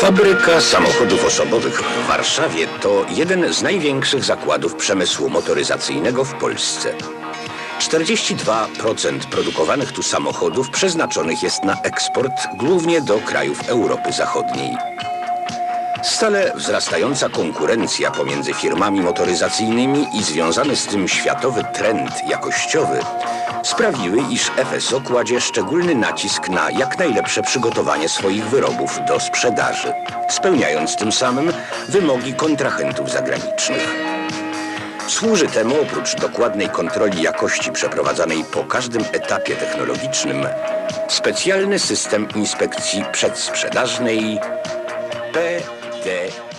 Fabryka samochodów osobowych w Warszawie to jeden z największych zakładów przemysłu motoryzacyjnego w Polsce. 42% produkowanych tu samochodów przeznaczonych jest na eksport, głównie do krajów Europy Zachodniej. Stale wzrastająca konkurencja pomiędzy firmami motoryzacyjnymi i związany z tym światowy trend jakościowy sprawiły, iż FSO kładzie szczególny nacisk na jak najlepsze przygotowanie swoich wyrobów do sprzedaży, spełniając tym samym wymogi kontrahentów zagranicznych. Służy temu oprócz dokładnej kontroli jakości przeprowadzanej po każdym etapie technologicznym specjalny system inspekcji przedsprzedażnej day.